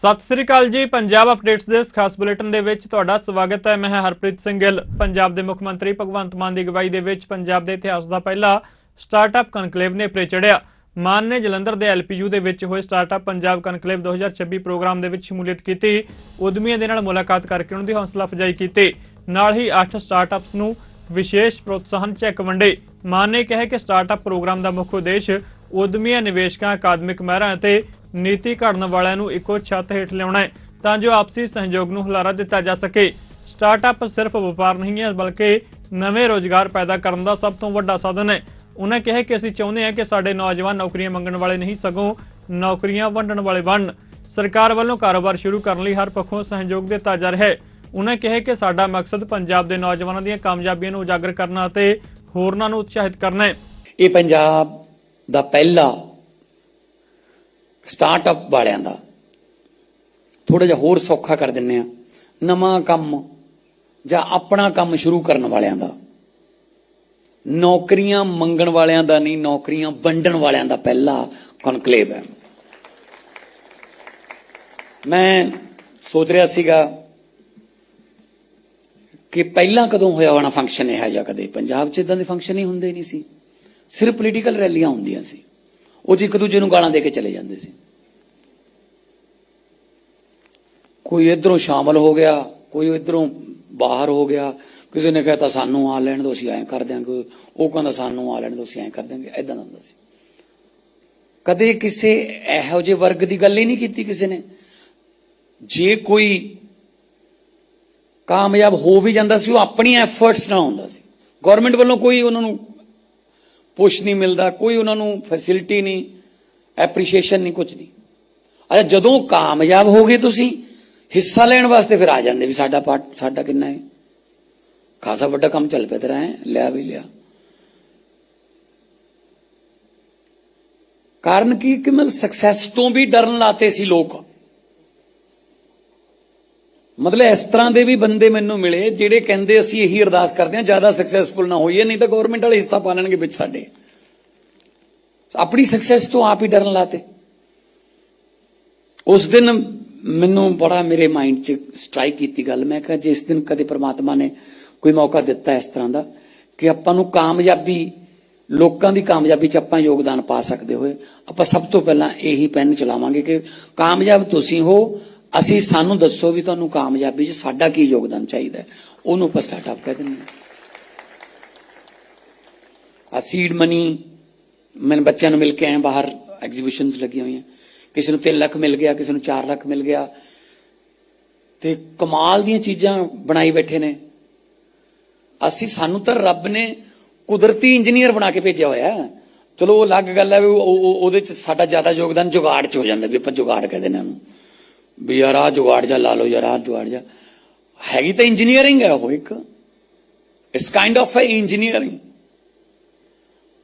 ਸਤਿ ਸ੍ਰੀ ਅਕਾਲ ਜੀ, ਪੰਜਾਬ ਅਪਡੇਟਸ ਦੇ ਇਸ ਖਾਸ ਬੁਲੇਟਿਨ ਦੇ ਵਿੱਚ ਤੁਹਾਡਾ ਸਵਾਗਤ ਹੈ। ਮੈਂ ਹਰਪ੍ਰੀਤ ਸਿੰਘ ਗਿੱਲ। ਪੰਜਾਬ ਦੇ ਮੁੱਖ ਮੰਤਰੀ ਭਗਵੰਤ ਮਾਨ ਦੀ ਅਗਵਾਈ ਦੇ ਵਿੱਚ ਪੰਜਾਬ ਦੇ ਇਤਿਹਾਸ ਦਾ ਪਹਿਲਾ ਸਟਾਰਟਅਪ ਕਨਕਲੇਵ ਨੇ ਉੱਪਰੇ ਚੜਿਆ ਮਾਨ ਨੇ ਜਲੰਧਰ ਦੇ ਐਲਪੀਯੂ ਦੇ ਵਿੱਚ ਹੋਏ ਸਟਾਰਟਅਪ ਪੰਜਾਬ ਕਨਕਲੇਵ 2026 ਪ੍ਰੋਗਰਾਮ ਦੇ ਵਿੱਚ ਸ਼ਮੂਲੀਅਤ ਕੀਤੀ। ਉਦਮੀਆਂ ਦੇ ਨਾਲ ਮੁਲਾਕਾਤ ਕਰਕੇ ਉਹਨਾਂ ਦੀ ਹੌਸਲਾ ਅਫਜ਼ਾਈ ਕੀਤੀ। ਨਾਲ ਹੀ 8 ਸਟਾਰਟਅਪਸ ਨੂੰ ਵਿਸ਼ੇਸ਼ ਪ੍ਰੋਤਸਾਹਨ ਚੈੱਕ ਵੰਡੇ। ਮਾਨ ਨੇ ਕਿਹਾ ਕਿ ਸਟਾਰਟਅਪ ਪ੍ਰੋਗਰਾਮ ਦਾ ਮੁੱਖ ਉਦੇਸ਼ ਉਦਮੀਆਂ, ਨਿਵੇਸ਼ਕਾਂ, ਅਕਾਦਮਿਕ ਮਹਿਰਾਂ ਅਤੇ ਨੀਤੀ ਘੜਨ ਵਾਲਿਆਂ ਨੂੰ ਇੱਕੋ ਛੱਤ ਹੇਠ ਲਿਆਉਣਾ ਹੈ ਤਾਂ ਜੋ ਆਪਸੀ ਸਹਿਯੋਗ ਨੂੰ ਹੁਲਾਰਾ ਦਿੱਤਾ ਜਾ ਸਕੇ। ਸਟਾਰਟਅਪ ਸਿਰਫ ਵਪਾਰ ਨਹੀਂ ਹੈ, ਬਲਕਿ ਨਵੇਂ ਰੋਜ਼ਗਾਰ ਪੈਦਾ ਕਰਨ ਦਾ ਸਭ ਤੋਂ ਵੱਡਾ ਸਾਧਨ ਹੈ। ਉਹਨਾਂ ਕਿਹਾ ਕਿ ਅਸੀਂ ਚਾਹੁੰਦੇ ਹਾਂ ਕਿ ਸਾਡੇ ਨੌਜਵਾਨ ਨੌਕਰੀਆਂ ਮੰਗਣ ਵਾਲੇ ਨਹੀਂ, ਸਗੋਂ ਨੌਕਰੀਆਂ ਵੰਡਣ ਵਾਲੇ ਬਣਨ। ਸਰਕਾਰ ਵੱਲੋਂ ਕਾਰੋਬਾਰ ਸ਼ੁਰੂ ਕਰਨ ਲਈ ਹਰ ਪੱਖੋਂ ਸਹਿਯੋਗ ਦਿੱਤਾ ਜਾ ਰਿਹਾ ਹੈ। ਉਹਨਾਂ ਕਿਹਾ ਕਿ ਸਾਡਾ ਮਕਸਦ ਪੰਜਾਬ ਦੇ ਨੌਜਵਾਨਾਂ ਦੀਆਂ ਕਾਮਯਾਬੀਆਂ ਨੂੰ ਉਜਾਗਰ ਕਰਨਾ ਅਤੇ ਹੋਰਨਾਂ ਨੂੰ ਉਤਸ਼ਾਹਿਤ ਕਰਨਾ ਹੈ। ਇਹ ਪੰਜਾਬ ਦਾ ਪਹਿਲਾ ਸਟਾਰਟਅਪ ਵਾਲਿਆਂ ਦਾ। ਥੋੜਾ ਜਿਹਾ ਹੋਰ ਸੌਖਾ ਕਰ ਦਿੰਨੇ ਆ ਨਵਾਂ ਕੰਮ ਜਾਂ ਆਪਣਾ ਕੰਮ ਸ਼ੁਰੂ ਕਰਨ ਵਾਲਿਆਂ ਦਾ। ਨੌਕਰੀਆਂ ਮੰਗਣ ਵਾਲਿਆਂ ਦਾ ਨਹੀਂ, ਨੌਕਰੀਆਂ ਵੰਡਣ ਵਾਲਿਆਂ ਦਾ ਪਹਿਲਾ ਕਨਕਲੇਵ ਹੈ। ਮੈਂ ਸੋਚ ਰਿਹਾ ਸੀਗਾ ਕਿ ਪਹਿਲਾਂ ਕਦੋਂ ਹੋਇਆ ਹੋਣਾ ਫੰਕਸ਼ਨ ਇਹ ਜਾਂ ਕਦੇ? ਪੰਜਾਬ 'ਚ ਇਦਾਂ ਦੇ ਫੰਕਸ਼ਨ ਹੀ ਹੁੰਦੇ ਨਹੀਂ ਸੀ। ਸਿਰਫ ਪੋਲੀਟੀਕਲ ਰੈਲੀਆਂ ਹੁੰਦੀਆਂ ਸੀ। ਉਹ 'ਚ ਇੱਕ ਦੂਜੇ ਨੂੰ ਗਾਲਾਂ ਦੇ ਕੇ ਚਲੇ ਜਾਂਦੇ ਸੀ। ਕੋਈ ਇਧਰੋਂ ਸ਼ਾਮਲ ਹੋ ਗਿਆ, ਕੋਈ ਇਧਰੋਂ ਬਾਹਰ ਹੋ ਗਿਆ, ਕਿਸੇ ਨੇ ਕਹਤਾ ਸਾਨੂੰ ਆ ਲੈਣ ਦੋ, ਅਸੀਂ ਐਂ ਕਰ ਦਿਆਂਗੇ। ਉਹ ਕਹਿੰਦਾ ਸਾਨੂੰ ਆ ਲੈਣ ਦੋ, ਅਸੀਂ ਐਂ ਕਰ ਦਿਆਂਗੇ। ਐਦਾਂ ਦਾ ਹੁੰਦਾ ਸੀ। ਕਦੇ ਕਿਸੇ ਇਹੋ ਜਿਹੇ ਵਰਗ ਦੀ ਗੱਲ ਹੀ ਨਹੀਂ ਕੀਤੀ ਕਿਸੇ ਨੇ। ਜੇ ਕੋਈ ਕਾਮਯਾਬ ਹੋ ਵੀ ਜਾਂਦਾ ਸੀ, ਉਹ ਆਪਣੀ ਐਫਰਟਸ ਨਾਲ ਹੁੰਦਾ ਸੀ। ਗਵਰਨਮੈਂਟ ਵੱਲੋਂ ਕੋਈ ਉਹਨਾਂ ਨੂੰ ਕੁਛ ਨਹੀਂ ਮਿਲਦਾ, ਕੋਈ ਉਹਨਾਂ ਨੂੰ ਫੈਸਿਲਿਟੀ ਨਹੀਂ ਐਪਰੀਸ਼ੀਏਸ਼ਨ ਨਹੀਂ ਕੁਝ ਨਹੀਂ। ਅੱਛਾ, ਜਦੋਂ ਕਾਮਯਾਬ ਹੋ ਗਏ ਤੁਸੀਂ, ਹਿੱਸਾ ਲੈਣ ਵਾਸਤੇ ਫਿਰ ਆ ਜਾਂਦੇ ਵੀ ਸਾਡਾ ਪਾਰਟ ਸਾਡਾ ਕਿੰਨਾ ਹੈ? ਖਾਸਾ ਵੱਡਾ ਕੰਮ ਚੱਲ ਪਿਆ ਤੇਰਾ, ਹੈ? ਲਿਆ ਵੀ ਲਿਆ। ਕਾਰਨ ਕੀ? ਕਿ ਮਤਲਬ ਸਕਸੈਸ ਤੋਂ ਵੀ ਡਰਨ ਲਾਤੇ ਸੀ ਲੋਕ। ਮਤਲਬ ਇਸ ਤਰ੍ਹਾਂ ਦੇ ਵੀ ਬੰਦੇ ਮੈਨੂੰ ਮਿਲੇ ਜਿਹੜੇ ਕਹਿੰਦੇ ਅਸੀਂ ਇਹੀ ਅਰਦਾਸ ਕਰਦੇ ਹਾਂ, ਜ਼ਿਆਦਾ ਸਕਸੈਸਫੁਲ ਨਾ ਹੋਈਏ, ਨਹੀਂ ਤਾਂ ਗਵਰਨਮੈਂਟ ਵਾਲੇ ਹਿੱਸਾ ਪਾ ਲੈਣਗੇ ਵਿੱਚ ਸਾਡੇ। ਆਪਣੀ ਸਕਸੈਸ ਤੋਂ ਆਪ ਹੀ ਡਰਨ ਲਾਤੇ। ਉਸ ਦਿਨ ਮੈਨੂੰ ਬੜਾ ਮੇਰੇ ਮਾਈਂਡ 'ਚ ਸਟ੍ਰਾਈਕ ਕੀਤੀ ਗੱਲ। ਮੈਂ ਕਿਹਾ ਜੇ ਇਸ ਦਿਨ ਕਦੇ ਪ੍ਰਮਾਤਮਾ ਨੇ ਕੋਈ ਮੌਕਾ ਦਿੱਤਾ ਇਸ ਤਰ੍ਹਾਂ ਦਾ, ਕਿ ਆਪਾਂ ਨੂੰ ਕਾਮਯਾਬੀ, ਲੋਕਾਂ ਦੀ ਕਾਮਯਾਬੀ 'ਚ ਆਪਾਂ ਯੋਗਦਾਨ ਪਾ ਸਕਦੇ ਹੋਏ। ਆਪਾਂ ਸਭ ਤੋਂ ਪਹਿਲਾਂ ਇਹੀ ਪੈਨ ਚਲਾਵਾਂਗੇ ਕਿ ਕਾਮਯਾਬ ਤੁਸੀਂ ਹੋ ਅਸੀਂ ਸਾਨੂੰ ਦੱਸੋ ਵੀ ਤੁਹਾਨੂੰ ਕਾਮਯਾਬੀ 'ਚ ਸਾਡਾ ਕੀ ਯੋਗਦਾਨ ਚਾਹੀਦਾ ਉਹਨੂੰ ਆਪਾਂ ਸਟਾਰਟਅਪ ਕਹਿ ਦਿੰਦੇ ਹਾਂ। ਆ ਸੀਡ ਮਨੀ ਮੈਂ ਬੱਚਿਆਂ ਨੂੰ ਮਿਲ ਕੇ ਆਏ, ਬਾਹਰ ਐਗਜ਼ੀਬਿਸ਼ਨਸ ਲੱਗੀਆਂ ਹੋਈਆਂ। ਕਿਸੇ ਨੂੰ 3 ਲੱਖ ਮਿਲ ਗਿਆ, ਕਿਸੇ ਨੂੰ 4 ਲੱਖ ਮਿਲ ਗਿਆ। ਤੇ ਕਮਾਲ ਦੀਆਂ ਚੀਜ਼ਾਂ ਬਣਾਈ ਬੈਠੇ ਨੇ। ਅਸੀਂ, ਸਾਨੂੰ ਤਾਂ ਰੱਬ ਨੇ ਕੁਦਰਤੀ ਇੰਜੀਨੀਅਰ ਬਣਾ ਕੇ ਭੇਜਿਆ ਹੋਇਆ। ਚਲੋ, ਉਹ ਅਲੱਗ ਗੱਲ ਹੈ ਵੀ ਉਹਦੇ ਚ ਸਾਡਾ ਜ਼ਿਆਦਾ ਯੋਗਦਾਨ ਜੁਗਾੜ ਚ ਹੋ ਜਾਂਦਾ ਵੀ ਆਪਾਂ ਜੁਗਾੜ ਕਹਿੰਦੇ ਨੇ ਉਹਨੂੰ। ਵੀ ਯਾਰ ਆ ਜੁਗਾੜ ਜਾ ਲਾ ਲਓ, ਯਾਰ ਆ ਜੁਗਾੜ ਜਾ ਹੈਗੀ ਤਾਂ ਇੰਜੀਨੀਅਰਿੰਗ ਹੈ ਉਹ ਇੱਕ। It's kind of uh engineering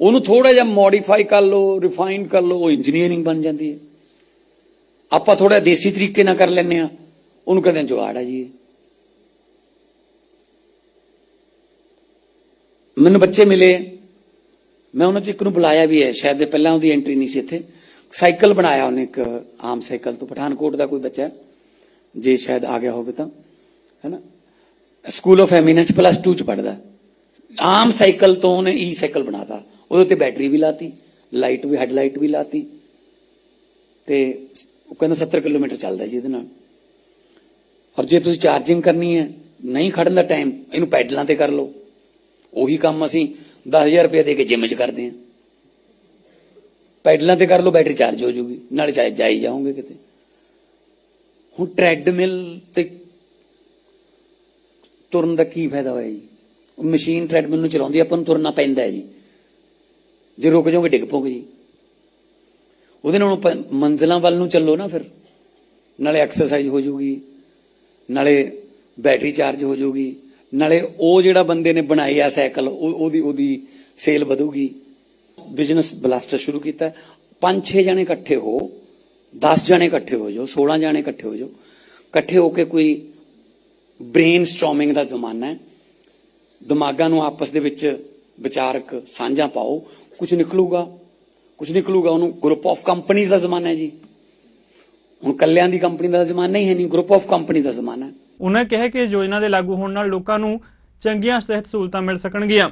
ਉਹਨੂੰ ਥੋੜਾ ਜਿਹਾ ਮੋਡੀਫਾਈ ਕਰ ਲਓ ਰਿਫਾਈਨ ਕਰ ਲਓ, ਉਹ ਇੰਜੀਨੀਅਰਿੰਗ ਬਣ ਜਾਂਦੀ ਹੈ। ਆਪਾਂ ਥੋੜਾ ਦੇਸੀ ਤਰੀਕੇ ਨਾਲ ਕਰ ਲੈਂਦੇ ਆ ਉਹਨੂੰ ਕਹਿੰਦੇ ਆ ਜੁਗਾੜ ਆ ਜੀ। ਮੈਨੂੰ ਬੱਚੇ ਮਿਲੇ। ਮੈਂ ਉਹਨਾਂ ਚ ਇੱਕ ਨੂੰ ਬੁਲਾਇਆ ਵੀ ਹੈ। ਸ਼ਾਇਦ ਪਹਿਲਾਂ ਉਹਦੀ ਐਂਟਰੀ ਨਹੀਂ ਸੀ ਇੱਥੇ। ਸਾਈਕਲ ਬਣਾਇਆ ਉਹਨੇ ਇੱਕ ਆਮ ਸਾਈਕਲ ਤੋਂ, ਪਠਾਨਕੋਟ ਦਾ ਕੋਈ ਬੱਚਾ ਜੇ ਸ਼ਾਇਦ ਆ ਗਿਆ ਹੋਵੇ ਤਾਂ ਹੈਨਾ ਸਕੂਲ ਆਫ ਐਮੀਨੈਂਸ ਪਲੱਸ 2 ਚ ਪੜਦਾ ਆਮ ਸਾਈਕਲ ਤੋਂ ਉਹਨੇ ਈ ਸਾਈਕਲ ਬਣਾਤਾ। ਉਹਦੇ ਤੇ ਬੈਟਰੀ ਵੀ ਲਾਤੀ ਲਾਈਟ ਵੀ ਹੈਡਲਾਈਟ ਵੀ ਲਾਤੀ। ਤੇ ਉਹ ਕਹਿੰਦਾ 70 ਕਿਲੋਮੀਟਰ ਚੱਲਦਾ ਜੀ ਇਹਦੇ ਨਾਲ। ਔਰ ਜੇ ਤੁਸੀਂ ਚਾਰਜਿੰਗ ਕਰਨੀ ਹੈ, ਨਹੀਂ ਖੜਨ ਦਾ ਟਾਈਮ ਇਹਨੂੰ ਪੈਡਲਾਂ ਤੇ ਕਰ ਲਓ। ਉਹੀ ਕੰਮ ਅਸੀਂ 10000 ਰੁਪਏ ਦੇ ਕੇ ਜਿਮ 'ਚ ਕਰਦੇ ਹਾਂ। ਪੈਡਲਾਂ ਤੇ ਕਰ ਲਓ, ਬੈਟਰੀ ਚਾਰਜ ਹੋ ਜੂਗੀ। ਨਾਲ ਚਾਹੇ ਜਾਈ ਜਾਓਗੇ ਕਿਤੇ। ਹੁਣ ਟ੍ਰੈਡਮਿਲ ਤੇ ਤੁਰਨ ਦਾ ਕੀ ਫਾਇਦਾ ਹੋਇਆ ਜੀ? ਉਹ ਮਸ਼ੀਨ ਟ੍ਰੈਡਮਿਲ ਨੂੰ ਚਲਾਉਂਦੀ, ਆਪਾਂ ਨੂੰ ਤੁਰਨਾ ਪੈਂਦਾ ਹੈ ਜੀ। ਜੇ ਰੁਕ ਜਾਓਗੇ, ਡਿੱਗ ਪੋਗੇ ਜੀ। ਉਹਦੇ ਨਾਲ ਆਪਾਂ ਮੰਜ਼ਲਾਂ ਵੱਲ ਨੂੰ ਚੱਲੋ ਨਾ ਫਿਰ। ਨਾਲੇ ਐਕਸਰਸਾਈਜ਼ ਹੋ ਜੂਗੀ। ਨਾਲੇ ਬੈਟਰੀ ਚਾਰਜ ਹੋ ਜੂਗੀ। ਨਾਲੇ ਉਹ ਜਿਹੜਾ ਬੰਦੇ ਨੇ ਬਣਾਈ ਆ ਸਾਈਕਲ, ਉਹ- ਉਹਦੀ ਉਹਦੀ ਸੇਲ ਵਧੂਗੀ। ਬਿਜ਼ਨਸ ਬਲਾਸਟਰ ਸ਼ੁਰੂ ਕੀਤਾ ਪੰਜ ਛੇ ਜਣੇ ਇਕੱਠੇ ਹੋ 10 ਜਣੇ ਇਕੱਠੇ ਹੋ ਜਾਓ 16 ਜਣੇ ਇਕੱਠੇ ਹੋ ਜਾਓ। ਇਕੱਠੇ ਹੋ ਕੇ ਕੋਈ ਬ੍ਰੇਨ ਦਾ ਜ਼ਮਾਨਾ ਹੈ। ਦਿਮਾਗਾਂ ਨੂੰ ਆਪਸ ਦੇ ਵਿੱਚ ਵਿਚਾਰਕ ਸਾਂਝਾ ਪਾਓ। ਕੁਝ ਨਿਕਲੂਗਾ ਕੁਝ ਨਿਕਲੂਗਾ, ਉਹਨੂੰ ਗਰੁੱਪ ਆਫ ਕੰਪਨੀਆਂ ਦਾ ਜ਼ਮਾਨਾ ਹੈ ਜੀ। ਹੁਣ ਕੱਲਿਆਂ ਦੀ ਕੰਪਨੀ ਦਾ ਜ਼ਮਾਨਾ ਹੀ ਹੈ ਨਹੀਂ ਗਰੁੱਪ ਆਫ ਕੰਪਨੀ ਦਾ ਜ਼ਮਾਨਾ ਹੈ। ਉਹਨਾਂ ਕਿਹਾ ਕਿ ਯੋਜਨਾ ਦੇ ਲਾਗੂ ਹੋਣ ਨਾਲ ਲੋਕਾਂ ਨੂੰ ਚੰਗੀਆਂ ਸਿਹਤ ਸਹੂਲਤਾਂ ਮਿਲ ਸਕਣਗੀਆਂ।